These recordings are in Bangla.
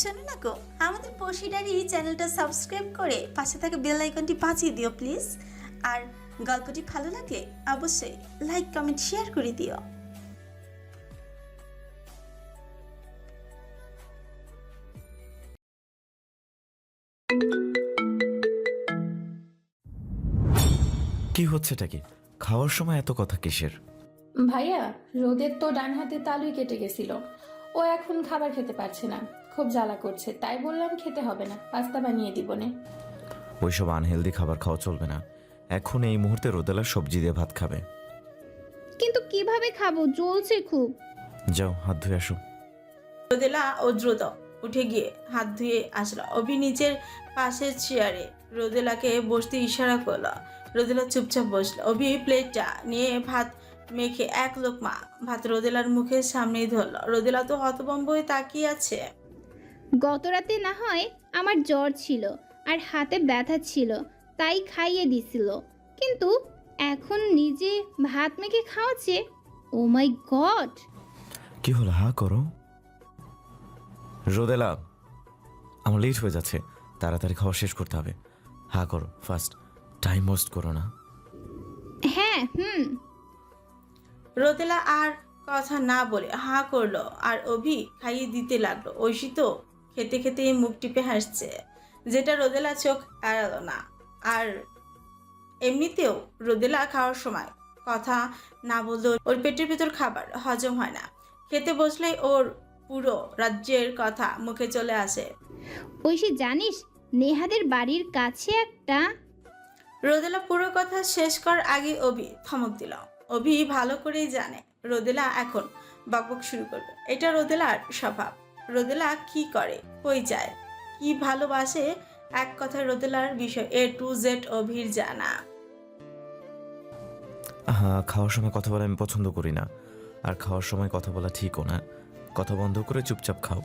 শোনো না গো আমাদের পশিডারি চ্যানেলটা সাবস্ক্রাইব করে পাশে থাকা বেল আইকনটি বাঁচিয়ে দিও প্লিজ। আর গল্পটি ভালো লাগলে অবশ্যই লাইক কমেন্ট শেয়ার করে দিও। কি হচ্ছেটা কি? খাওয়ার সময় এত কথা কিসের? ভাইয়া রোদের তো ডান হাতে তালুই কেটে গেছিল। ও এখন খাবার খেতে পারছে না। খুব জ্বালা করছে। তাই বললাম খেতে হবে না পাস্তা বানিয়ে দিব নে। ওইসব আনহেলদি খাবার খাওয়া চলবে না। এখন এই মুহূর্তে রোদেলা সবজি দিয়ে ভাত খাবে। কিন্তু কীভাবে খাব? জ্বলছে খুব। যাও হাত ধুয়ে আসো। রোদেলা ও দ্রুত উঠে গিয়ে হাত ধুয়ে আসলো। অভি নিজের পাশের চেয়ারে রোদেলাকে বসতে ইশারা করল। রোদেলা চুপচাপ বসল। অভি প্লেটটা নিয়ে ভাত মেখে এক লোকমা ভাত রোদেলার মুখের সামনেই ধরলো। রোদেলা তো হতবম্ব হয়ে তাকিয়ে আছে। গত রাতে না হয় আমার জ্বর ছিল আর হাতে ব্যথা ছিল তাই খাইয়ে দিছিল। কিন্তু এখন নিজে ভাত মেখে খাওয়াচ্ছে ও মাই গড! কি হলো হা করো? রোদেলা আমার লেট হয়ে যাচ্ছে তাড়াতাড়ি খাওয়া শেষ করতে হবে। হা করো ফার্স্ট টাইম ওয়েস্ট করো না। হ্যাঁ হুম। রোদেলা আর কথা না বলে হা করল আর অভি খাইয়ে দিতে লাগল। ঐশী তো খেতে খেতে মুখ টিপে হাসছে। যেটা রোদেলা চোখ এড়ালো না। আর এমনিতেও রোদেলা খাওয়ার সময় কথা না বললেও ওর পেটের ভেতর খাবার হজম হয় না। খেতে বসলেই ওর পুরো রাজ্যের কথা মুখে চলে আসে। ঐশী জানিস নেহাদের বাড়ির কাছে একটা রোদেলা পুরো কথা শেষ করার আগে অভি থমক দিল। অভি ভালো করেই জানে রোদেলা এখন বকবক শুরু করবে। এটা রোদেলার স্বভাব। রোদেলা কি করে? কই যায়? কি ভালোবাসে? এক কথায় রোদেলার বিষয়। এ টু জেড অভির জানা। হ্যাঁ খাওয়ার সময় কথা বলা আমি পছন্দ করি না। আর খাওয়ার সময় কথা বলা ঠিকও না। কথা বন্ধ করে চুপচাপ খাও।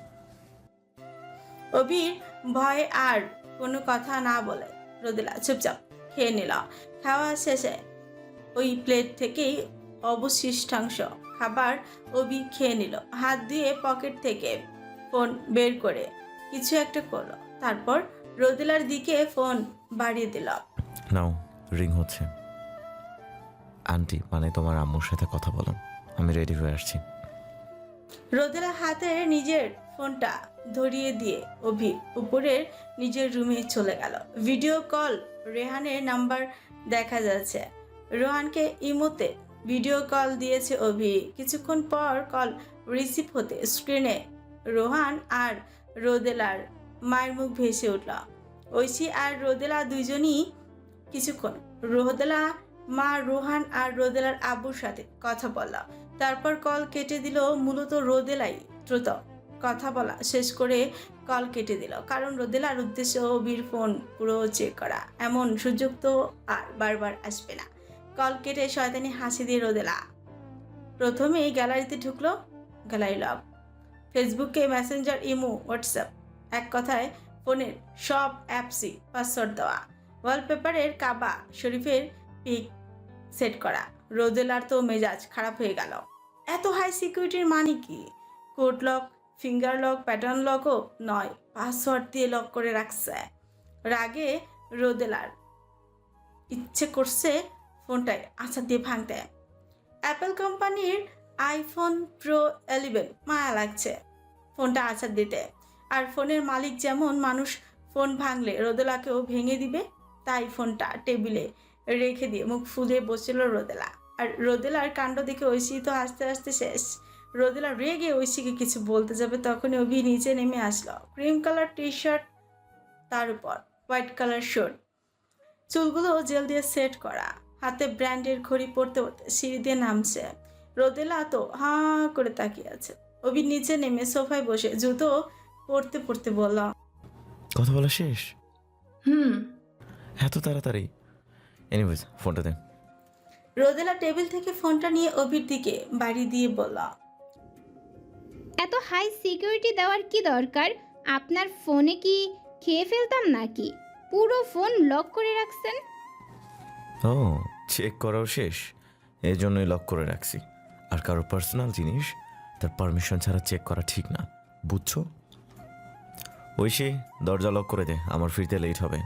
অভির ভয় আর কোনো কথা না বলে। রোদেলা চুপচাপ খেয়ে নিল। খাওয়া শেষে ওই প্লেট থেকেই অবশিষ্টাংশ খাবার অভি খেয়ে নিল। হাত দিয়ে পকেট থেকে ফোন বের করে। কিছু একটা করল। তারপর রোদেলার দিকে ফোন বাড়িয়ে দিল। নাও রিং হচ্ছে। আন্টি মানে তোমার আম্মুর সাথে কথা বলো। আমি রেডি হয়ে আসছি। রোদেলা হাতে নিজের ফোনটা ধরিয়ে দিয়ে অভি উপরের নিজের রুমে চলে গেল। ভিডিও কল রেহানের নাম্বার দেখা যাচ্ছে। রোহানকে ইমোতে ভিডিও কল দিয়েছে অভি। কিছুক্ষণ পর কল রিসিভ হতে স্ক্রিনে রোহান আর রোদেলার মায়ের মুখ ভেসে উঠল। ঐশী আর রোদেলা দুইজনই কিছুক্ষণ রোদেলা মা রোহান আর রোদেলার আব্বুর সাথে কথা বলল। তারপর কল কেটে দিল মূলত রোদেলাই দ্রুত। কথা বলা শেষ করে কল কেটে দিল, কারণ রোদেলার উদ্দেশ্য অবির ফোন পুরো চেক করা। এমন সুযোগ তো আর বারবার আসবে না। কল কেটে শয়তানি হাসি দিয়ে রোদেলা প্রথমে গ্যালারিতে ঢুকলো, গ্যালারি লক। ফেসবুকে মেসেঞ্জার, ইমো, হোয়াটসঅ্যাপ, এক কথায় ফোনের সব অ্যাপসই পাসওয়ার্ড দেওয়া। ওয়ালপেপারের কাবা শরীফের পিক সেট করা। রোদেলার তো মেজাজ খারাপ হয়ে গেল। এত হাই সিকিউরিটির মানে কি? Code lock, finger lock, pattern লকও নয়, পাসওয়ার্ড দিয়ে লক করে রাখছে। রাগে রোদেলার ইচ্ছে করছে ফোনটায় আছাড় দিয়ে ভাঙতে। অ্যাপেল কোম্পানির আইফোন প্রো এলিভেন মায়া লাগছে। ফোনটা আছাড় দিতে। আর ফোনের মালিক যেমন মানুষ ফোন ভাঙলে রোদেলাকেও ভেঙে দিবে, তাই ফোনটা টেবিলে রেখে দিয়ে মুখ ফুলে বসছিল রোদেলা। আর রোদেলার কাণ্ড দেখে ঐশী তো হাসতে হাসতে শেষ। রোদেলা রেগে ঐশীকে কিছু বলতে যাবে, তখনই অভি নিচে নেমে আসলো। ক্রিম কালার টি শার্ট তার উপর, হোয়াইট কালার শার্ট চুলগুলো জেল দিয়ে সেট করা। হাতে ব্র্যান্ডের ঘড়ি পরতে পরতে সিঁড়ি দিয়ে নামছে। রোদেলা তো হাঁ করে তাকিয়ে আছে। অভি নিচে নেমে সোফায় বসে জুতো পড়তে পড়তে বলল কথা বলা শেষ? হুম। এত তাড়াতাড়ি? এনিওয়েজ ফোনটা দেন রোদেলা টেবিল থেকে ফোনটা নিয়ে অভির দিকে বাড়ি দিয়ে বলল এত হাই সিকিউরিটি দেওয়ার কি দরকার? আপনার ফোনে কি খেয়ে ফেলতাম নাকি? পুরো ফোন লক করে রাখছেন? ও চেক করাও শেষ। এই জন্যই লক করে রাখছি। আর কারও পার্সোনাল জিনিস তার পারমিশন ছাড়া চেক করা ঠিক না বুঝছ? ঐশী দরজা লক করে দে আমার ফিরতে লেট হবে।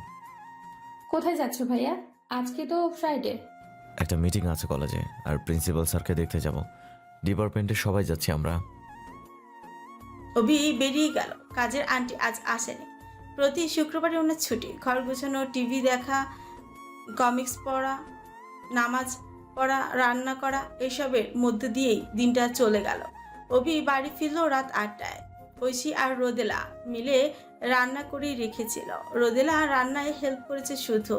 কোথায় যাচ্ছ ভাইয়া? আজকে তো ফ্রাইডে একটা মিটিং আছে কলেজে আর প্রিন্সিপাল স্যারকে দেখতে যাব। ডিপার্টমেন্টে সবাই যাচ্ছি আমরা। অভি বেরিয়ে গেল। কাজের আন্টি আজ আসেনি। প্রতি শুক্রবারে ওনার ছুটি। ঘর গোছানো টিভি দেখা কমিক্স পড়া নামাজ পড়া, রান্না করা এসবের মধ্যে দিয়েই দিনটা চলে গেল। অভি বাড়ি ফিরল রাত আটটায়। ঐশী আর রোদেলা মিলে রান্না করেই রেখেছিল। রোদেলা রান্নায় হেল্প করেছে শুধু।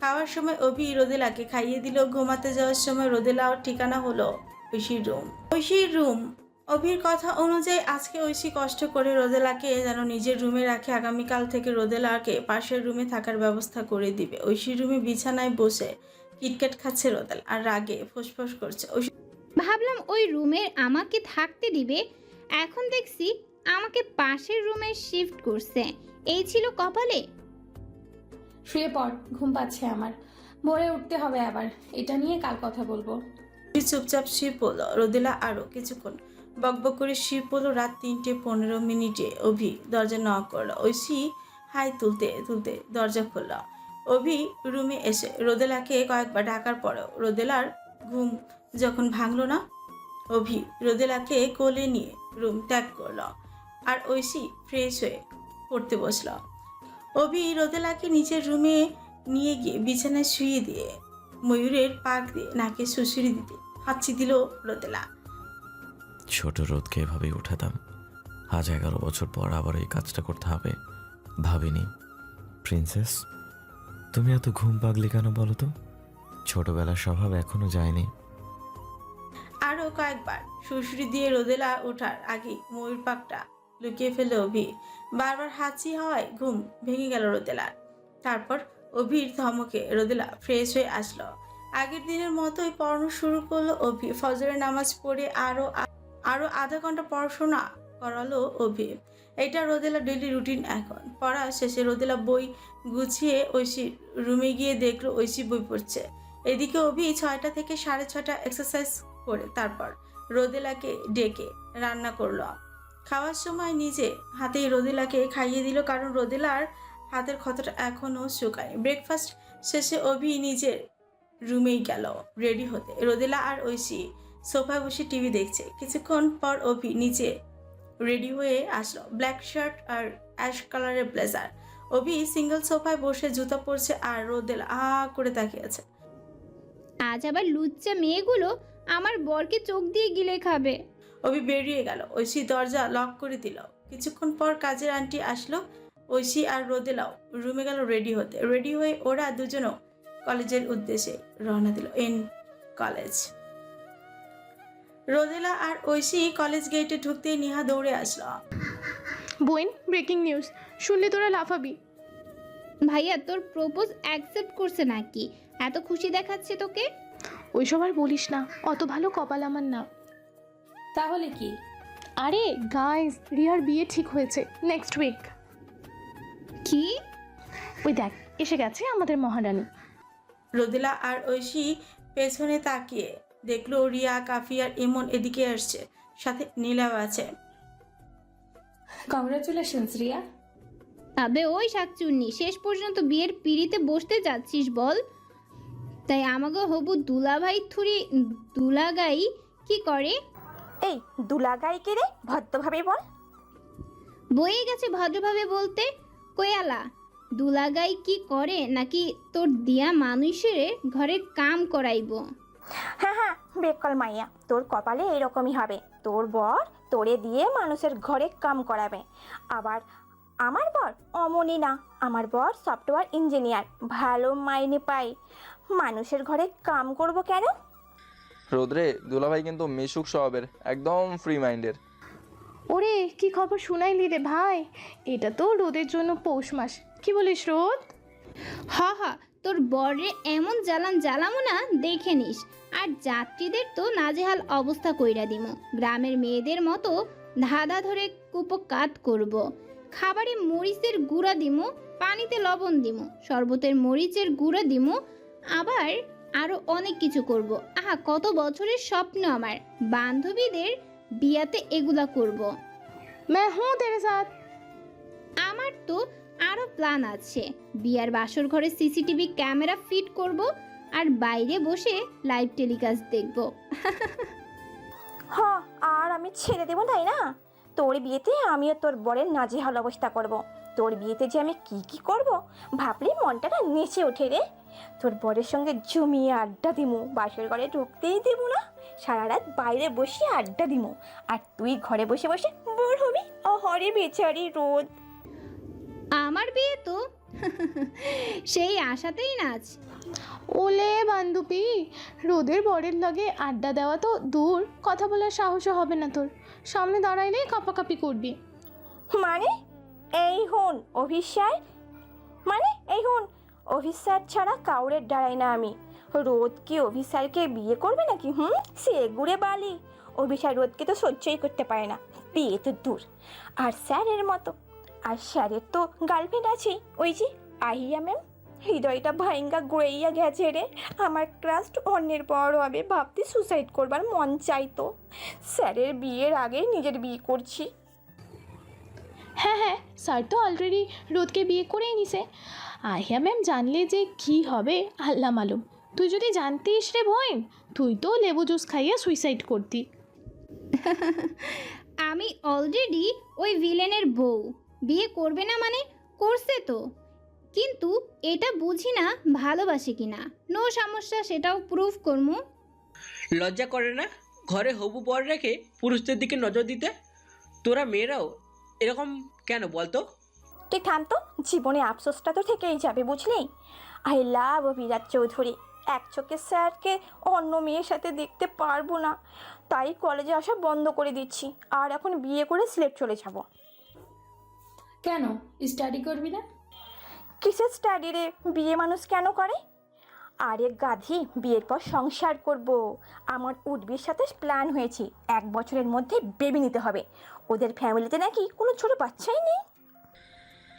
খাওয়ার সময় অভি রোদেলাকে খাইয়ে দিল। ঘুমাতে যাওয়ার সময় রোদেলাও ঠিকানা হলো ঐশীর রুম ঐশীর রুম অভির কথা অনুযায়ী আজকে ঐশী কষ্ট করে রোদেলাকে যেন নিজের রুমে রাখে। আগামীকাল থেকে রোদেলাকে পাশের রুমে থাকার ব্যবস্থা করে দিবে। ঐশীর রুমে বিছানায় বসে কিটক্যাট খাচ্ছে রোদেল আর রাগে ফোসফোস করছে। ঐশী ভাবলাম ওই রুমে আমাকে থাকতে দিবে এখন দেখছি আমাকে পাশের রুমে শিফট করছে। এই ছিল কপালে? শুয়ে পড় ঘুম পাচ্ছে আমার। ভোরে উঠতে হবে আবার এটা নিয়ে কাল কথা বলব। চুপচাপ শুয়ে পড়ল রোদেলা আরও কিছুক্ষণ বকবক করে শুয়ে পড়ল রাত তিনটে পনেরো মিনিটে। অভি দরজা নক করল ওই ঐশী হাই তুলতে তুলতে দরজা খুলল। অভি রুমে এসে রোদেলাকে কয়েকবার ডাকার পরেও রোদেলার ঘুম যখন ভাঙল না, অভি রোদেলাকে কোলে নিয়ে রুম ত্যাগ করল আর ঐশী ফ্রেশ হয়ে পড়তে বসল। অভি রোদেলাকে নিচের রুমে নিয়ে গিয়ে বিছানায় শুয়ে দিয়ে ময়ূরের পাক দিয়ে নাকে শুশুরি দিতে হাঁচি দিল রোদেলা। ছোট রোদকে এভাবেই উঠাতাম। আজ এগারো বছর পর আবার এই কাজটা করতে হবে। ভাবিনি, প্রিন্সেস? তুমি এত ঘুম পাগলি কেন বলো তো? ছোটবেলার স্বভাব এখনও যায়নি। আরও কয়েকবার শুশুরি দিয়ে রোদেলা ওঠার আগে ময়ূর পাকটা লুকিয়ে ফেলে অভি বারবার হাঁচি হওয়ায় ঘুম ভেঙে গেল রোদেলার। তারপর অভির ধমকে রোদেলা ফ্রেশ হয়ে আসলো। আগের দিনের মতোই পড়ানো শুরু করল অভি। ফজরের নামাজ পড়ে আরও আরও আধা ঘণ্টা পড়াশোনা করালো অভি। এটা রোদেলা ডেলি রুটিন এখন। পড়া শেষে রোদেলা বই গুছিয়ে ঐশী রুমে গিয়ে দেখল ঐশী বই পড়ছে। এদিকে অভি ছয়টা থেকে সাড়ে ছটা এক্সারসাইজ করে তারপর রোদেলাকে ডেকে রান্না করল। খাওয়ার সময় নিজে হাতেই রোদেলাকে খাইয়ে দিল কারণ রোদেলার হাতের ক্ষতটা এখনও শুকায় ব্রেকফাস্ট শেষে অভি নিজের রুমেই গেল রেডি হতে। রোদেলা আর ঐশী সোফায় বসে টিভি দেখছে। কিছুক্ষণ পর অভি নিচে রেডি হয়ে আসলো। ব্ল্যাক শার্ট আর অ্যাশ কালারের ব্লেজার। অভি সিঙ্গেল সোফায় বসে জুতা পরছে আর রোদেলা আ করে তাকিয়ে আছে। আজ আবার লুচ্চা মেয়েগুলো আমার বরকে চোখ দিয়ে গিলে খাবে। অভি বেরিয়ে গেল। ঐশী দরজা লক করে দিল। কিছুক্ষণ পর কাজের আন্টি আসলো। ঐশী আর রোদেলাও রুমে গেল রেডি হতে। রেডি হয়ে ওরা দুজনও কলেজের উদ্দেশ্যে রওনা দিল। N college. রোদেলা আর ঐশী কলেজ গেটে ঢুকতেই নিহা দৌড়ে আসলো। বোন ব্রেকিং নিউজ শুনলে তোরা লাফাবি। ভাইয়া তোর প্রপোজ অ্যাকসেপ্ট করছে নাকি? এত খুশি দেখাচ্ছে তোকে? ওইসব আর বলিস না অত ভালো কপাল আমার না। তাহলে কি? আরে গাইস রিয়ার বিয়ে ঠিক হয়েছে নেক্সট উইক কি? ওই দেখ এসে গেছে আমাদের মহারানী। রোদেলা আর ঐশী পেছনে তাকিয়ে দেখল রিয়া কাফিয়ার ইমন এদিকে আসছে সাথে নীলাও আছে। কংগ্রাচুলেশনস রিয়া। তবে ওই শাকচুন্নি শেষ পর্যন্ত বিয়ের পিড়িতে বসতে যাচ্ছিস বল। তাই আমাকে হবু দুলাভাই থুরি দুলাগাই কি করে? এই দুলাগাইকে রে? ভদ্রভাবে বল। বয়ে গেছে ভদ্রভাবে বলতে কোয়ালা দুলাগাই কি করে? নাকি তোর দিয়া মানুষের ঘরে কাম করাইব? হ্যাঁ হ্যাঁ বেকল মাইয়া। তোর কপালে এরকমই হবে। তোর বর তোরে দিয়ে মানুষের ঘরে কাম করাবে। আবার আমার বর অমনি না। আমার বর সফটওয়্যার ইঞ্জিনিয়ার। ভালো মাইনে পাই। মানুষের ঘরে কাম করব কেন? রোদ্রে দুলাভাই কিন্তু মিশুক স্বভাবের একদম ফ্রি মাইন্ডের ওরে কি খবর শুনাইলি রে ভাই? এটা তো রোদের জন্য পৌষ মাস। কি বলিস রোদ? হা হা তোর বরে এমন জ্বালান জ্বালামো না দেখে নিস। আর যাত্রীদের তো নাজেহাল অবস্থা কইরা দিমু গ্রামের মেয়েদের মতো ধাঁধা ধরে কুপকাত করব। খাবারে মরিচের গুঁড়া দিমু পানিতে লবণ দিমু শরবতের মরিচের গুঁড়া দিমু আবার আরও অনেক কিছু করব। আহা কত বছরের স্বপ্ন আমার বান্ধবীদের বিয়াতে এগুলা করব। मैं हूँ तेरे साथ আমার তো আরও প্ল্যান আছে বিয়ার বাসর ঘরে সিসিটিভি ক্যামেরা ফিট করব আর বাইরে বসে লাইভ টেলিকাস্ট দেখব। হ আর আমি ছেড়ে দেবো তাই না? তোর বিয়েতে আমিও তোর বরের নাজেহাল অবস্থা করব। তোর বিয়েতে যে আমি কি কি করব? ভাবলে মনটা না নেচে ওঠে রে। তোর বরের সঙ্গে জমিয়ে আড্ডা দিমু বাসর ঘরে ঢুকতেই দেবো না। সারা রাত বাইরে বসে আড্ডা দিমু। আর তুই ঘরে বসে বসে বোর হবি? অহরে বেচারি রোদ। আমার বিয়ে তো সেই আশাতেই নাচ। ওলে বান্ধবী রোদের বরের লগে আড্ডা দেওয়া তো দূর কথা বলার সাহসও হবে না তোর। সামনে দাঁড়াইলেই কাপাকাপি করবি। মানে? এই হন অভিস্যার মানে? এই হন অভিস্যার ছাড়া কাউরের দাঁড়াই না আমি। রোদ কি অভিস্যারকে বিয়ে করবে নাকি হুম? সে গুড়ে বালি। অভিসার রোদকে তো সহ্যই করতে পারে না। বিয়ে তো দূর। আর স্যারের মতো। আর স্যারের তো গার্লফ্রেন্ড আছেই। ওই যে আহিয়া ম্যাম হৃদয়টা ভাইঙ্গা গড়াইয়া গেছে রে। আমার ক্রাস্ট অন্যের পর হবে ভাবতে সুসাইড করবার মন চাইতো স্যারের বিয়ের আগে নিজের বিয়ে করছি। হ্যাঁ হ্যাঁ স্যার তো অলরেডি রোদকে বিয়ে করেই নিছে। আহিয়া ম্যাম জানলে যে কি হবে আল্লাহ মালুম। তুই যদি জানতিস রে ভয়েন তুই তো লেবু জুস খাইয়া সুইসাইড করতি। আমি অলরেডি ওই ভিলেনের বউ। বিয়ে করবে না মানে? করছে তো। কিন্তু এটা বুঝি না ভালোবাসে কিনা নো? সমস্যা সেটাও প্রুফ করমু। লজ্জা করে না? ঘরে হবু পর রেখে পুরুষদের দিকে নজর দিতে? তোরা মেয়েরাও এরকম কেন বলতো? তুই থাম তো জীবনে আফসোসটা তো থেকেই যাবে বুঝলি? I love Virat Chowdhury. এক চোখে স্যারকে অন্য মেয়ের সাথে দেখতে পারব না। তাই কলেজে আসা বন্ধ করে দিচ্ছি। আর এখন বিয়ে করে সিলেট চলে যাব। কেন স্টাডি করবি না? কিসের স্টাডি রে? বিয়ে মানুষ কেন করে? আরে গাধি বিয়ের পর সংসার করব। আমার উর্বির সাথে প্ল্যান হয়েছে এক বছরের মধ্যে বেবি নিতে হবে। ওদের ফ্যামিলিতে নাকি কোনো ছোট বাচ্চাই নেই।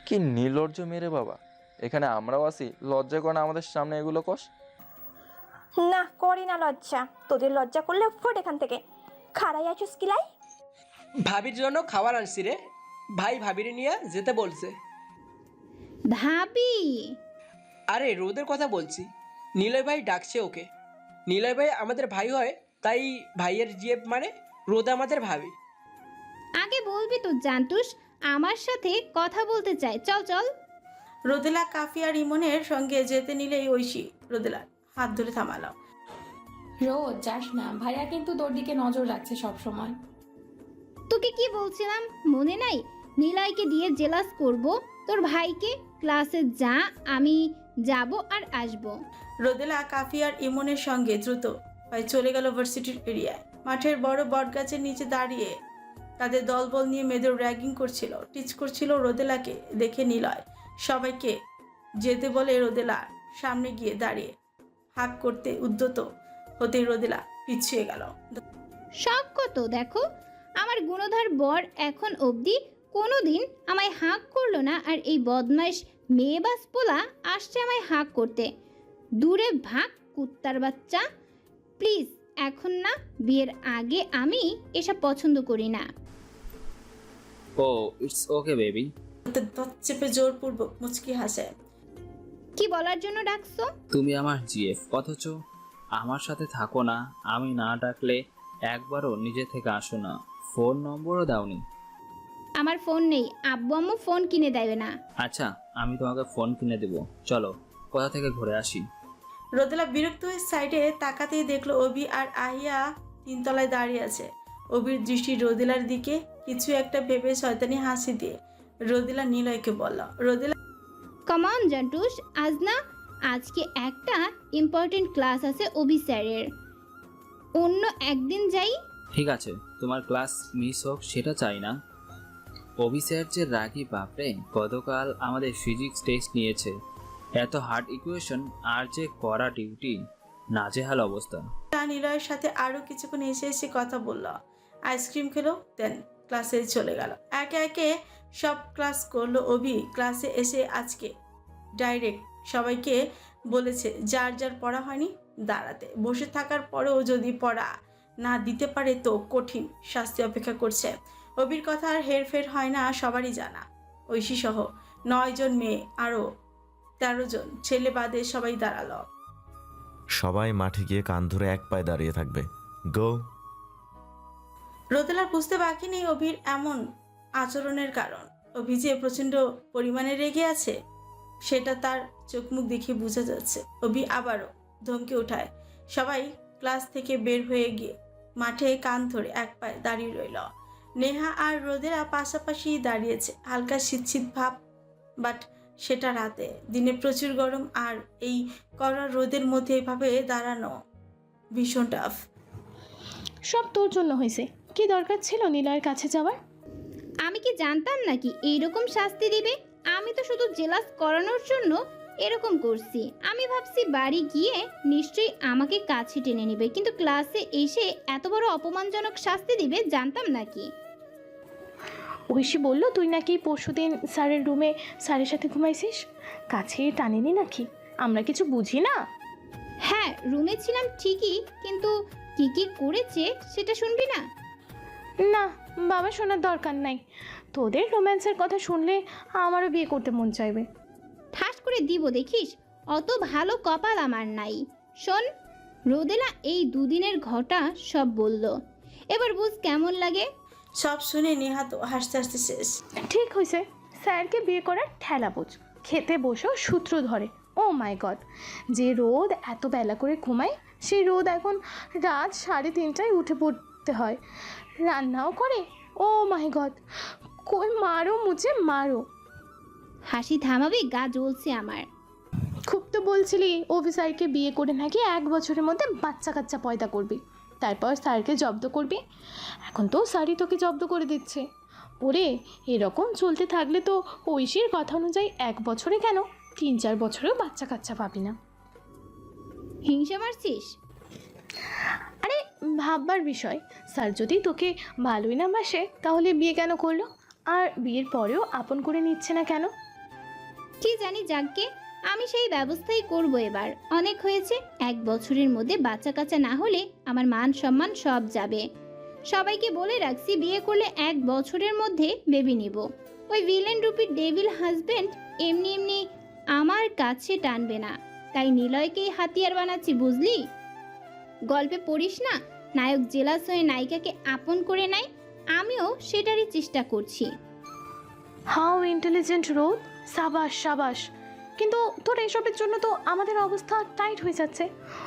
কি নির্লজ্জ মেরে বাবা। এখানে আমরাও আসি লজ্জা করে না আমাদের সামনে এগুলো কষ না করি না লজ্জা। তোদের লজ্জা করলে ফোট এখান থেকে। খাড়াই আছিস কিলাই? ভাবির জন্য খাবার আনছি রে। ভাই ভাবিরে নিয়ে যেতে বলছে। ভাবি? আরে রোদের কথা বলছি। নিলয় ভাই ডাকছে ওকে। নিলয় ভাই আমাদের ভাই হয় তাই ভাইয়ের জিএফ মানে রোদ আমাদের ভাবি। আগে বলবি তো জান্তুস আমার সাথে কথা বলতে চাই। চল চল। রোদেলা কাফিয়া ইমনের সঙ্গে যেতে নিলেই ঐশী। রোদেলার হাত ধরে থামালো রোজ যাস না। ভাইয়া কিন্তু তোর দিকে নজর রাখছে সব সময় তোকে কি বলছিলাম? মনে নাই? নিলয়কে দিয়ে জেলাস করব। তোর ভাইকে ক্লাসে যা আমি যাব আর আসব। রোদেলা কাফিয়ার ইমনের সঙ্গে দ্রুত পায়ে চলে গেল ভার্সিটির এরিয়ায়। মাঠের বড় বটগাছের নিচে দাঁড়িয়ে তাদের দলবল নিয়ে মেয়েদের র্যাগিং করছিল টিচ করছিল রোদেলাকে দেখে নিলয়। সবাইকে যেতে বলে রোদেলা সামনে গিয়ে দাঁড়িয়ে হাক করতে উদ্যত হতে রোদেলা পিছিয়ে গেল। শখ কত দেখো? আমার গুণধর বর এখন অবধি কোনোদিন আমায় হাঁক করল না আর এই বদমাইশ মেয়ে বাস পোলা আসছে আমায় হাঁক করতে। দূরে ভাগ কুত্তার বাচ্চা। প্লিজ এখন না বিয়ের আগে আমি এসব পছন্দ করি না। ও ইটস ওকে বেবি হাতে দত চেপে জোরপূর্বক মুচকি হাসে। কি বলার জন্য ডাকছো? তুমি আমার জিএফ অথচ আমার সাথে থাকো না। আমি না ডাকলে একবারও নিজে থেকে আসো না। ফোন নম্বরও দাওনি। আমার ফোন নেই। আব্বু আম্মু ফোন কিনে দেবে না। আচ্ছা আমি তোমাকে ফোন কিনে দেবো। চলো কোথা থেকে ঘুরে আসি? রোদেলা বিরক্ত হয়ে সাইডে তাকাতেই দেখল অভি আর আহিয়া তিনতলায় দাঁড়িয়ে আছে। অভির দৃষ্টি রোদেলার দিকে কিছু একটা ভেবে শয়তানি হাসি দিয়ে রোদেলা নিলয়কে বলল রোদেলা কমন জান্টুস আজ না আজকে একটা ইম্পর্টেন্ট ক্লাস আছে অভি স্যারের অন্য একদিন যাই। ঠিক আছে তোমার ক্লাস মিস হোক সেটা চাই না। অভিষেক যে রাগি বাপরে গতকাল আমাদের ফিজিক্স টেস্ট নিয়েছে। এত হার্ড ইকুয়েশন আর যে করা ডিউটি নাজেহাল অবস্থা। তা নিলয়ের সাথে আরও কিছুক্ষণ এসে এসে কথা বলল। আইসক্রিম খেলো দেন ক্লাসে চলে গেল। একে একে সব ক্লাস করল অভি। ক্লাসে এসে আজকে ডাইরেক্ট সবাইকে বলেছে, যার যার পড়া হয়নি, দাঁড়াতে। বসে থাকার পরেও যদি পড়া না দিতে পারে তো কঠিন শাস্তি অপেক্ষা করছে। অভির কথা আর হেরফের হয় না সবারই জানা। ঐশী সহ নয় জন মেয়ে আরও তেরো জন। ছেলে বাদে সবাই দাঁড়াল। সবাই মাঠে গিয়ে কান ধরে এক পায়ে দাঁড়িয়ে থাকবে। গো। রোদেলার বুঝতে বাকি নেই অভির এমন আচরণের কারণ। অভি যে প্রচণ্ড পরিমাণে রেগে আছে সেটা তার চোখ মুখ দেখে বোঝা যাচ্ছে। অভি আবারও ধমকে উঠায় সবাই ক্লাস থেকে বের হয়ে গিয়ে মাঠে কান ধরে এক পায়ে দাঁড়িয়ে রইল। নেহা আর রোদেরা পাশাপাশি দাঁড়িয়েছে। হালকা শীত শীত ভাব বাট সেটা রাতে। দিনে প্রচুর গরম আর এই কড়া রোদের মধ্যে এভাবে দাঁড়ানো ভীষণ টাফ সব তোর জন্য হয়েছে। কি দরকার ছিল নিলয়ের কাছে যাওয়ার? আমি কি জানতাম নাকি এইরকম শাস্তি দিবে? আমি তো শুধু জেলাস করানোর জন্য এরকম করছি। আমি ভাবছি বাড়ি গিয়ে নিশ্চয়ই আমাকে কাছে টেনে নেবে কিন্তু ক্লাসে এসে এত বড় অপমানজনক শাস্তি দিবে জানতাম নাকি ঐশী বলল তুই নাকি পরশুদিন স্যারের রুমে স্যারের সাথে ঘুমাইছিস? কাছে টানেনি নাকি? আমরা কিছু বুঝি না? হ্যাঁ রুমে ছিলাম ঠিকই কিন্তু কি কি করেছে সেটা শুনবি না? না বাবা শোনার দরকার নাই। তোদের রোম্যান্সের কথা শুনলে আমারও বিয়ে করতে মন চাইবে। করে দিব দেখিস? অত ভালো কপাল আমার নাই। শোন রোদেলা এই দুদিনের ঘটা সব বলল। এবার বুঝ কেমন লাগে? সব শুনে নেহা তো হাসতে হাসতে শেষ। ঠিক হয়েছে। স্যারকে বিয়ে করার ঠেলা বোঝ। খেতে বসেও সূত্র ধরে। ও মাই গড যে রোদ এত বেলা করে ঘুমায় সেই রোদ এখন রাত সাড়ে তিনটায় উঠে পড়তে হয়। রান্নাও করে? ও মাই গড কই মারো মুচে মারো। হাসি থামাবি গা জ্বলছে আমার। খুব তো বলছিলি অফিসারকে বিয়ে করে নাকি এক বছরের মধ্যে বাচ্চা কাচ্চা পয়দা করবি। তারপর স্যারকে জব্দ করবি। এখন তো স্যারই তোকে জব্দ করে দিচ্ছে। ওরে এরকম চলতে থাকলে তো ঐশীর কথা অনুযায়ী এক বছরে কেন? তিন চার বছরেও বাচ্চা কাচ্চা পাবি না। হিংসা মারছিস? আরে ভাববার বিষয়। স্যার যদি তোকে ভালোই না বাসে তাহলে বিয়ে কেন করল? আর বিয়ের পরেও আপন করে নিচ্ছে না কেন? কি জানি যাককে আমি সেই ব্যবস্থাই করব এবার। অনেক হয়েছে, এক বছরের মধ্যে বাচ্চা কাচ্চা না হলে আমার মান সম্মান সব যাবে। সবাইকে বলে রাখছি, বিয়ে করলে এক বছরের মধ্যে বেবি নিব। ওই ভিলেন রূপী ডেভিল হাজবেন্ড এমনি এমনি আমার কাছে টানবে না। তাই নিলয়কেই হাতিয়ার বানাচ্ছি, বুঝলি? গল্পে পড়িস না? নায়ক জেলাস হয়ে নায়িকাকে আপন করে নেয়, আমিও সেটারই চেষ্টা করছি। হাউ ইন্টেলিজেন্ট রোদ সাবাস সাবাস। কিন্তু তোর এইসবের জন্য তো আমাদের অবস্থা টাইট হয়ে যাচ্ছে।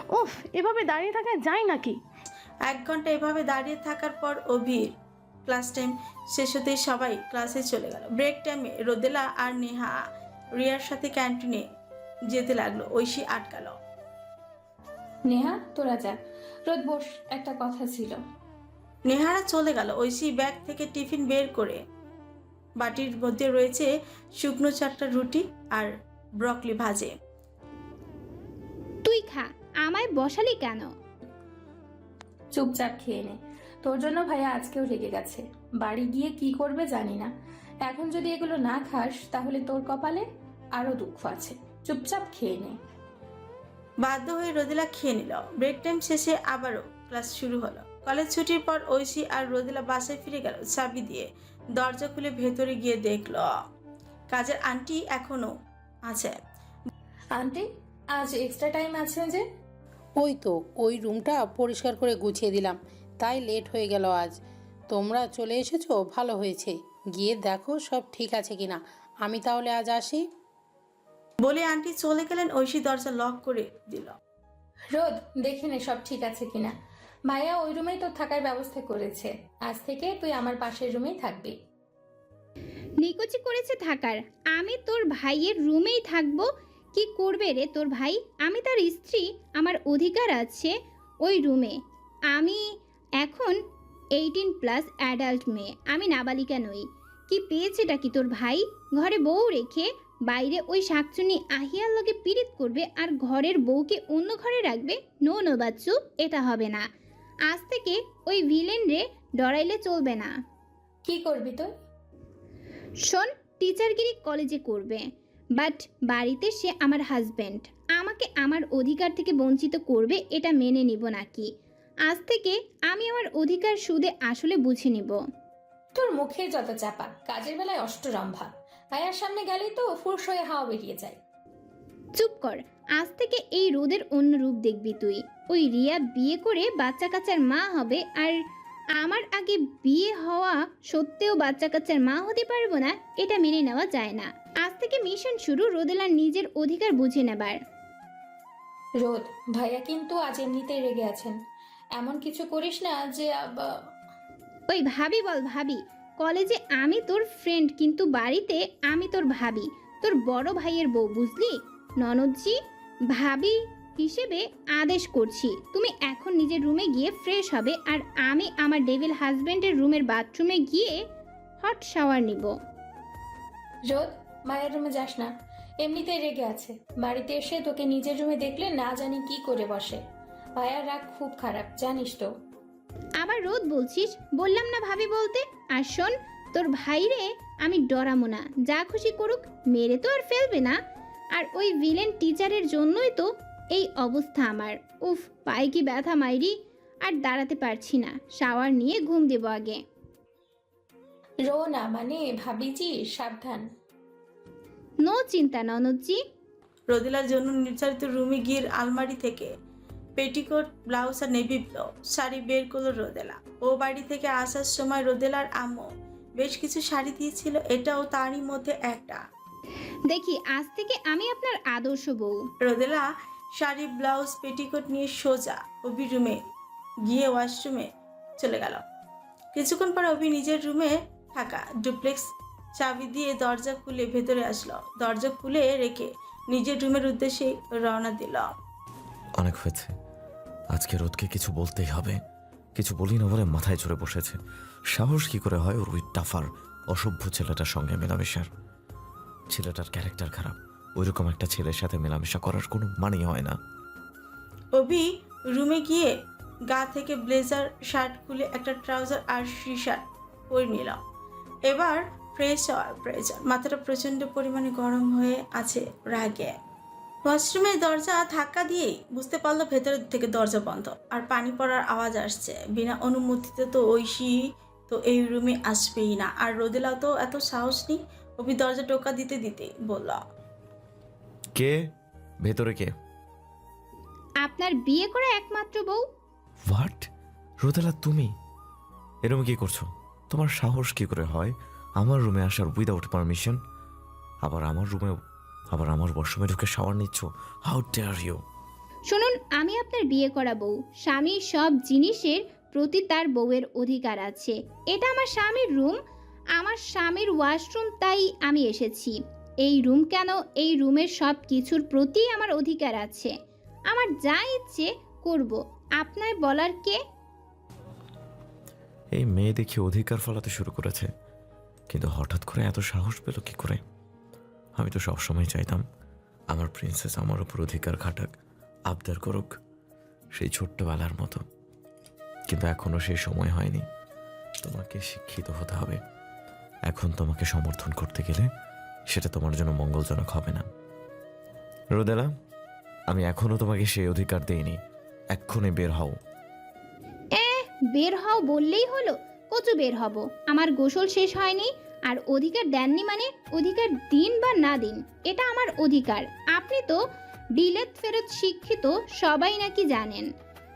উফ এভাবে দাঁড়িয়ে থাকা যায় নাকি? এক ঘণ্টা এভাবে দাঁড়িয়ে থাকার পর অভির ক্লাস টাইম শেষ হতেই সবাই ক্লাসে চলে গেল। ব্রেক টাইমে রোদেলা আর নেহা রিয়ার সাথে ক্যান্টিনে যেতে লাগল। ঐশী আটকালো। নেহা তোরা যা। রোদ বস একটা কথা ছিল। নেহারা চলে গেল। ঐশী ব্যাগ থেকে টিফিন বের করে বাটির মধ্যে রয়েছে শুকনো চারটা রুটি আর ব্রকলি ভাজে। তুই খা আমায় বসালি কেন? চুপচাপ খেয়ে নে। তোর জন্য ভাইয়া আজকেও রেগে গেছে। বাড়ি গিয়ে কি করবে জানি না। এখন যদি এগুলো না খাস তাহলে তোর কপালে আরও দুঃখ আছে। চুপচাপ খেয়ে নে। বাধ্য হয়ে রোদেলা খেয়ে নিল। ব্রেক টাইম শেষে আবারও ক্লাস শুরু হলো। কলেজ ছুটির পর ঐশী আর রোদেলা বাসায় ফিরে গেল চাবি দিয়ে। দরজা খুলে ভেতরে গিয়ে দেখল কাজের আন্টি এখনও আছে। আন্টি আজ এক্সট্রা টাইম আছে যে? ওই তো ওই রুমটা পরিষ্কার করে গুছিয়ে দিলাম তাই লেট হয়ে গেল আজ। তোমরা চলে এসেছ ভালো হয়েছে। গিয়ে দেখো সব ঠিক আছে কিনা। আমি তাহলে আজ আসি? বলে আন্টি চলে গেলেন ঐশী দরজা লক করে দিল। রোদ দেখে নে সব ঠিক আছে কিনা। ভাইয়া ওই রুমেই তোর থাকার ব্যবস্থা করেছে। আজ থেকে তুই আমার পাশের রুমেই থাকবি। নিকুচি করেছে থাকার। আমি তোর ভাইয়ের রুমেই থাকব। কি করবে রে তোর ভাই? আমি তার স্ত্রী, আমার অধিকার আছে ওই রুমে। আমি এখন এইটিন প্লাস অ্যাডাল্ট মেয়ে। আমি নাবালিকা নই। কি পেয়েছেটা কি তোর ভাই? ঘরে বউ রেখে বাইরে ওই শাকচুনি আহিয়ার লগে পীড়িত করবে আর ঘরের বউকে অন্য ঘরে রাখবে? নো নো, বাচ্চু, এটা হবে না। আজ থেকে ওই ভিলেন রে ডরাইলে চলবে না। কি করবি তুই? শোন টিচারগিরি কলেজে করবে বাট বাড়িতে সে আমার হাজব্যান্ড আমাকে আমার অধিকার থেকে বঞ্চিত করবে এটা মেনে নিব নাকি। আজ থেকে আমি আমার অধিকার সুদে আসলে বুঝে নিব। তোর মুখে যত চাপা কাজের বেলায় অষ্টরম্ভা। ভাইয়ার সামনে গেলেই তো ফুরস হয়ে হাওয়া বেরিয়ে যায়। চুপ কর আজ থেকে এই রোদের অন্য রূপ দেখবি তুই। ওই রিয়া বিয়ে করে বাচ্চা কাচ্চার মা হবে আর আমার আগে বিয়ে হওয়া সত্ত্বেও বাচ্চা কাচ্চার মা হতে পারব না এটা মেনে নেওয়া যায় না। আজ থেকে মিশন শুরু রোদেলার নিজের অধিকার বুঝে নেবার। রোদ ভাইয়া কিন্তু আজ এমনিতেই রেগে আছেন। এমন কিছু করিস না যে আব- ওই ভাবি বল ভাবি কলেজে আমি তোর ফ্রেন্ড কিন্তু বাড়িতে আমি তোর ভাবি তোর বড় ভাইয়ের বউ বুঝলি? ননদজি ভাবি হিসেবে আদেশ করছি। তুমি এখন নিজের রুমে গিয়ে ফ্রেশ হবে আর আমি আমার ডেভিল হাজবেন্ডের রুমের বাথরুমে গিয়ে হট শাওয়ার নিব। রোদ মায়ের রুমে যাস না। এমনিতেই রেগে আছে। বাড়িতে এসে তোকে নিজের রুমে দেখলে না জানি কি করে বসে। ভাইয়ার রাগ খুব খারাপ জানিস তো। আবার রোদ বলছিস বললাম না ভাবি বলতে? আর শোন তোর ভাইরে আমি ডরামো না। যা খুশি করুক মেরে তো আর ফেলবে না। আর ওই ভিলেন টিচারের জন্যই তো এই অবস্থা আমার। উফ পায়ে কি ব্যথা মাইরি? আর দাঁড়াতে পারছি না। শাওয়ার নিয়ে ঘুম দেবো আগে। রো না মানে ভাবিজি সাবধান। নো চিন্তা ননদজি। রোদেলার জন্য নির্ধারিত রুমে গিয়ে আলমারি থেকে পেটিকোট ব্লাউজ আর নেভি ব্লাউ শাড়ি বের করল রোদেলা। ও বাড়ি থেকে আসার সময় রোদেলার আম্মু বেশ কিছু শাড়ি দিয়েছিল এটাও তারই মধ্যে একটা। দেখি আজ থেকে আমি আপনার আদর্শ বউ। রোদেলা শাড়ি, ব্লাউজ, পেটিকোট নিয়ে সোজা অভি রুমে গিয়ে ওয়াশরুমে চলে গেল। কিছুক্ষণ পর অভি নিজের রুমে থাকা ডুপ্লেক্স চাবি দিয়ে দরজা খুলে ভেতরে আসলো। দরজা খুলে রেখে নিজের রুমের উদ্দেশ্যে রওনা দিল। অনেক হয়েছে। আজকে রোদকে কিছু বলতেই হবে। কিছু বলি না বলে মাথায় চড়ে বসেছে। সাহস কি করে হয় ওর ওই টাফার, অসভ্য ছেলেটার সঙ্গে মেলামেশার? ছেলেটার ক্যারেক্টার খারাপ। ওইরকম একটা ছেলের সাথে মেলামেশা করার কোনো মানেই হয় না। অভি, রুমে গিয়ে গা থেকে ব্লেজার শার্ট খুলে একটা ট্রাউজার আর টি শার্ট পরে নিল এবার ফ্রেশ হওয়ার প্রয়োজন মাথাটা প্রচণ্ড পরিমাণে গরম হয়ে আছে রাগে। ওয়াশরুমের দরজা ধাক্কা দিয়েই বুঝতে পারল ভেতরের থেকে দরজা বন্ধ। আর পানি পড়ার আওয়াজ আসছে। বিনা অনুমতিতে তো ঐশী তো এই রুমে আসবেই না। আর রোদেলাও তো এত সাহস নেই অভি দরজা টোকা দিতে দিতে বলল কে? ভেতরে কে? আপনার বিয়ে করা একমাত্র বউ? হোয়াট রোদেলা তুমি? এরম কি করছ? তোমার সাহস কি করে হয়? আমার রুমে আসার উইদাউট পারমিশন আবার আমার রুমে আবার আমার ওয়াশরুমে ঢুকে শাওয়ার নিচ্ছ? হাউ ডেয়ার ইউ শুনুন আমি আপনার বিয়ে করা বউ। স্বামীর সব জিনিসের প্রতি তার বউয়ের অধিকার আছে। এটা আমার স্বামীর রুম আমার স্বামীর ওয়াশরুম তাই আমি এসেছি। এই রুম কেন? এই রুমের সব কিছুর প্রতি আমার অধিকার আছে। আমার যা ইচ্ছে করব। আপনার বলার কে? এই মেয়ে দেখি অধিকার ফলাতে শুরু করেছে। কিন্তু হঠাৎ করে এত সাহস পেল কি করে? আমি তো সবসময় চাইতাম আমার প্রিন্সেস আমার উপর অধিকার খাটাক, আবদার করুক, সেই ছোট্টবেলার মতো। কিন্তু এখনও সেই সময় হয়নি। তোমাকে শিক্ষিত হতে হবে। এখন তোমাকে সমর্থন করতে গেলে সেটা তোমার জন্য মঙ্গলজনক হবে না। রোদেলা, আমি এখনও তোমাকে সেই অধিকার দেইনি। এক্ষুনি বের হও। বের হও বললেই হলো। কচু বের হব। আমার গোসল শেষ হয়নি। আর অধিকার দেননি মানে অধিকার দিন বা না দিন, এটা আমার অধিকার। আপনি তো ডিলেত ফেরত শিক্ষিত, সবাই নাকি জানেন।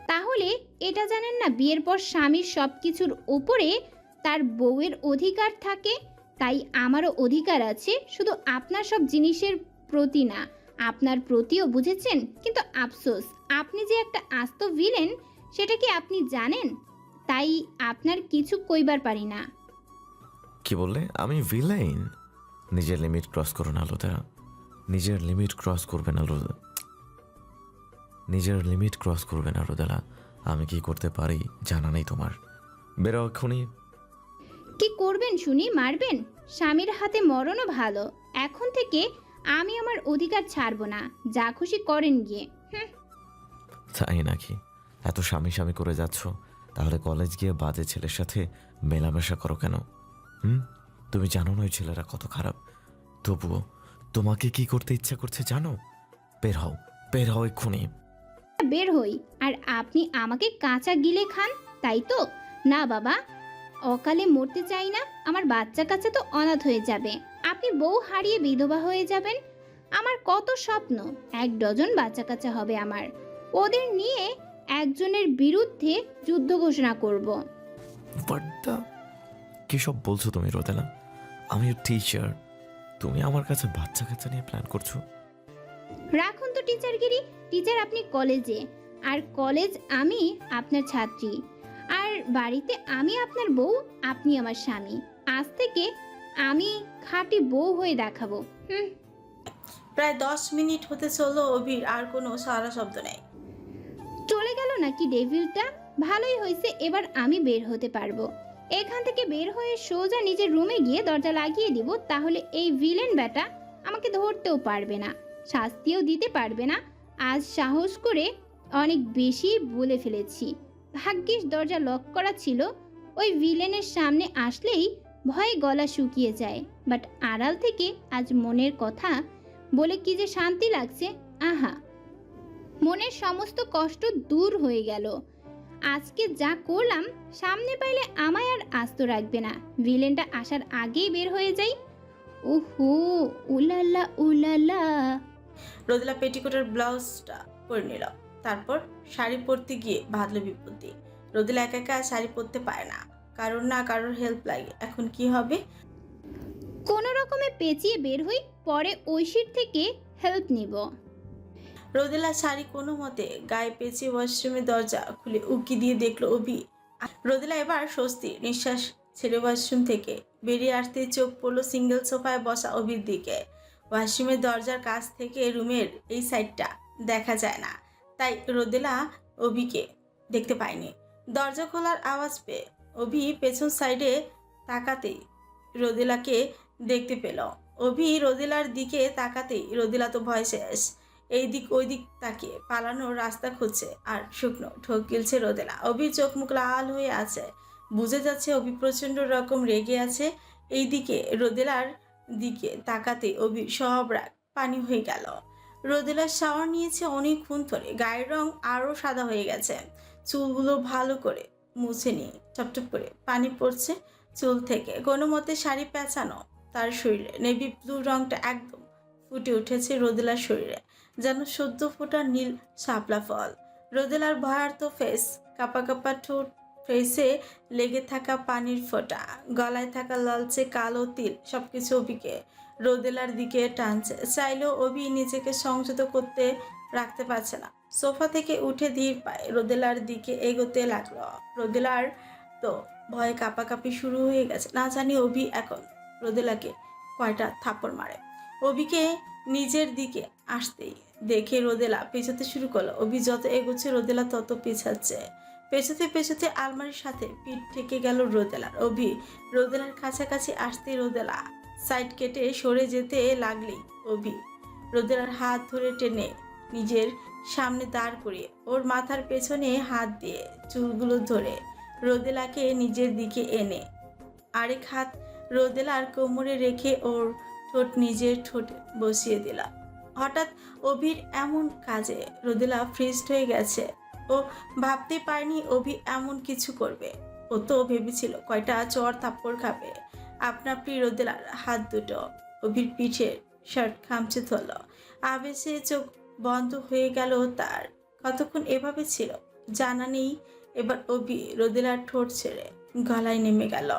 তাহলে এটা জানেন না, বিয়ের পর স্বামীর সব কিছুর ওপরে তার বউয়ের অধিকার থাকে? তাই আমারও অধিকার আছে, শুধু আপনার সব জিনিসের প্রতি না। আপনার প্রতিও বুঝেছেন, কিন্তু আফসোস, আপনি যে একটা আস্ত ভিলেন সেটা কি আপনি জানেন? তাই আপনার কিছু কইবার পারি না। কি বললে? আমি ভিলাইন নিজের লিমিট ক্রস করো না লোদা নিজের লিমিট ক্রস করবে না লোদা নিজের লিমিট ক্রস করবে না রোদেলা আমি কি করতে পারি জানা নেই তোমার। বেরো এক্ষুনি। কি করবেন শুনি মারবেন? স্বামীর হাতে মরণও ভালো। এখন থেকে আমি আমার অধিকার ছাড়বো না যা খুশি করেন গিয়ে। হুম। তাই নাকি? এত স্বামী স্বামী করে যাচ্ছ তাহলে কলেজ গিয়ে বাজে ছেলের সাথে মেলামেশা করো কেন? হুম? তুমি জানো না ওই ছেলেরা কত খারাপ। তবুও তোমাকে কি করতে ইচ্ছা করছে জানো? বের হও বের হও এক্ষুনি। বের হই আর আপনি আমাকে কাঁচা গিলে খান তাই তো? না বাবা অকালে মরতে চাই না আমার বাচ্চা কাচ্চা তো অনাথ হয়ে যাবে। আপনি বউ হারিয়ে বিধবা হয়ে যাবেন। আমার কত স্বপ্ন এক ডজন বাচ্চা কাচ্চা হবে আমার। ওদের নিয়ে একজনের বিরুদ্ধে যুদ্ধ ঘোষণা করব। কী সব বলছো তুমি রোদেলা? আমি টিচার তুমি আমার কাছে বাচ্চা কাচ্চা নিয়ে প্ল্যান করছ? রাখুন তো টিচারগিরি টিচার আপনি কলেজে আর কলেজ আমি আপনার ছাত্রী। বাড়িতে আমি আপনার বউ আপনি আমার স্বামী। আজ থেকে আমি খাঁটি বউ হয়ে দেখাবো। হুম। প্রায় দশ মিনিট হতে চলল অভির আর কোনো সারা শব্দ নেই। চলে গেল নাকি ডেভিলটা? ভালোই হয়েছে এবার আমি বের হতে পারব। এখান থেকে বের হয়ে সোজা নিজের রুমে গিয়ে দরজা লাগিয়ে দিব তাহলে এই ভিলেন ব্যাটা আমাকে ধরতেও পারবে না শাস্তিও দিতে পারবে না। আজ সাহস করে অনেক বেশি বলে ফেলেছি। ভাগ্যিস দরজা লক করা ছিল, ওই ভিলেনের সামনে আসলেই ভয়ে গলা শুকিয়ে যায়। বাট আড়াল থেকে আজ মনের কথা বলে কি যে শান্তি লাগছে, আহা। মনের সমস্ত কষ্ট দূর হয়ে গেল। আজকে যা করলাম, সামনে পাইলে আমায় আর আস্ত রাখবে না। ভিলেনটা আসার আগেই বের হয়ে যাই। ওহো উলালা উলালা। রোদেলা পেটিকোটের ব্লাউজটা পরে নিল তারপর শাড়ি পরতে গিয়ে বাঁধলো বিপত্তি। রোদেলা একা একা শাড়ি পরতে পারে না। কারোর না কারোর হেল্প লাগে। এখন কি হবে? কোনো রকমে পেঁচিয়ে বের হই পরে ঐশীর থেকে হেল্প নিব। রোদেলা শাড়ি কোনো মতে গায়ে পেঁচিয়ে ওয়াশরুমের দরজা খুলে উকি দিয়ে দেখল অভি। রোদেলা এবার স্বস্তি নিঃশ্বাস ছেড়ে ওয়াশরুম থেকে বেরিয়ে আসতে চোখ পড়ল সিঙ্গেল সোফায় বসা অভির দিকে। ওয়াশরুমের দরজার কাছ থেকে রুমের এই সাইডটা দেখা যায় না। তাই রোদেলা অভিকে দেখতে পায়নি। দরজা খোলার আওয়াজ পেয়ে অভি পেছন সাইডে তাকাতেই রোদেলাকে দেখতে পেল। অভি রোদেলার দিকে তাকাতেই রোদেলা তো ভয় শেষ। এই দিক ওই দিক তাকিয়ে পালানোর রাস্তা খুঁজছে আর শুকনো ঠোক গিলছে রোদেলা। অভি চোখ মুখ লাল হয়ে আছে। বুঝে যাচ্ছে অভি প্রচণ্ড রকম রেগে আছে। এই দিকে রোদেলার দিকে তাকাতে অভি সব রাগ পানি হয়ে গেল। রোদেলার শাওয়ার নিয়েছে অনেকক্ষণ ধরে। গায়ের রং আরও সাদা হয়ে গেছে। চুলগুলো ভালো করে মুছে নিয়ে টপটপ করে পানি পড়ছে চুল থেকে। কোনো মতে শাড়ি পেঁচানো তার শরীরে। নেভি ব্লু রংটা একদম ফুটে উঠেছে রোদেলার শরীরে, যেন সদ্য ফোটা নীল শাপলা ফল। রোদেলার ভয়ার্ত ফেস কাপা কাপা ঠোঁট ফেসে লেগে থাকা পানির ফোঁটা, গলায় থাকা লালচে কালো তিল, সবকিছু অভিকে রোদেলার দিকে টানছে। চাইলেও অভি নিজেকে সংযত করতে রাখতে পারছে না। সোফা থেকে উঠে ধীর পায় রোদেলার দিকে এগোতে লাগল। রোদেলার তো ভয়ে কাঁপাকাঁপি শুরু হয়ে গেছে। না জানি অভি এখন রোদেলাকে কয়টা থাপ্পড় মারে। অভিকে নিজের দিকে আসতেই দেখে রোদেলা পেছাতে শুরু করল। অভি যত এগোচ্ছে, রোদেলা তত পেছাচ্ছে। পেছাতে পেছাতে আলমারির সাথে পিঠ থেকে গেল রোদেলার। অভি রোদেলার কাছাকাছি আসতে রোদেলা সাইড কেটে সরে যেতে লাগলেই অভি। রোদেলার হাত ধরে টেনে নিজের সামনে দাঁড় করিয়ে ওর মাথার পেছনে হাত দিয়ে চুলগুলো ধরে রোদেলাকে নিজের দিকে এনে আরেক হাত রোদেলার কোমরে রেখে ওর ঠোঁট নিজের ঠোঁটে বসিয়ে দিলাম হঠাৎ অভির এমন কাজে রোদেলা ফ্রিস্ট হয়ে গেছে। ও ভাবতে পারেনি অভি এমন কিছু করবে। ও তো ভেবেছিল কয়টা চর থাপ্পড় খাবে। আপনা আপনি রোদেলার হাত দুটো। অভির পিঠে শার্ট খামচে ধরল। আবেশে চোখ বন্ধ হয়ে গেল তার। কতক্ষণ এভাবে ছিল? জানা নেই। এবার অভি রোদেলার ঠোঁট ছেড়ে গলায় নেমে গেল।